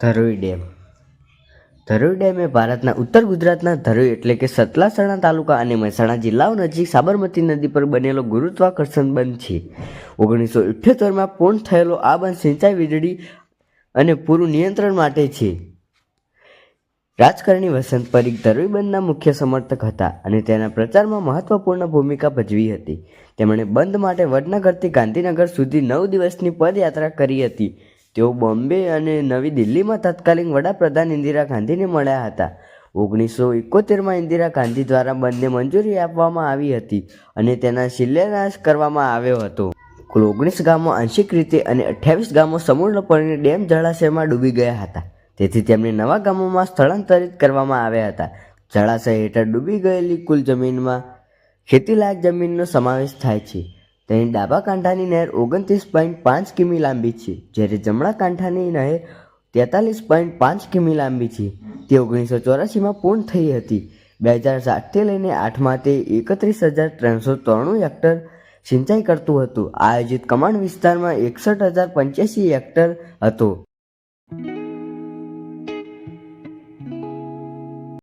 Dharoi dam. Dharoi dam એ ભારતના ઉત્તર ગુજરાતના ધરોઈ એટલે કે સતલાસણા તાલુકા અને મહેસાણા જિલ્લાઓ નજીક સાબરમતી નદી પર બનેલો ગુરુત્વાકર્ષણ બંધ છે. ઓગણીસો ઇઠ્યોતેરમાં પૂર્ણ થયેલો આ બંધ સિંચાઈ વીજળી અને પૂરું નિયંત્રણ માટે છે. રાજકારણી વસંત પરીખ ધરોઈ બંધના મુખ્ય સમર્થક હતા અને તેના પ્રચારમાં મહત્વપૂર્ણ ભૂમિકા ભજવી હતી. તેમણે બંધ માટે વડનગરથી ગાંધીનગર સુધી નવ દિવસની પદયાત્રા કરી હતી. તેઓ બોમ્બે અને નવી દિલ્હીમાં તત્કાલીન વડાપ્રધાન ઇન્દિરા ગાંધીને મળ્યા હતા. ઓગણીસો એકોતેરમાં ઇન્દિરા ગાંધી દ્વારા બંને મંજૂરી આપવામાં આવી હતી અને તેના શિલાન્યાસ કરવામાં આવ્યો હતો. કુલ ઓગણીસ ગામો આંશિક રીતે અને અઠ્યાવીસ ગામો સંપૂર્ણપણે ડેમ જળાશયમાં ડૂબી ગયા હતા. તેથી તેમને નવા ગામોમાં સ્થળાંતરિત કરવામાં આવ્યા હતા. જળાશય હેઠળ ડૂબી ગયેલી કુલ જમીનમાં ખેતીલાયક જમીનનો સમાવેશ થાય છે. તેની ડાબા કાંઠાની નહેર ઓગણત્રીસ પોઈન્ટ પાંચ કિમી લાંબી છે. જ્યારે જમણા કાંઠાની નહેર તેતાલીસ પોઈન્ટ પાંચ કિમી લાંબી છે. તે ઓગણીસો ચોરાસીમાં પૂર્ણ થઈ હતી. બે હજાર સાતથી લઈને આઠમાં તે એકત્રીસ હજાર ત્રણસો ત્રાણું હેક્ટર સિંચાઈ કરતું હતું. આયોજિત કમાન્ડ વિસ્તારમાં એકસઠ હજાર પંચ્યાસી હેક્ટર હતો.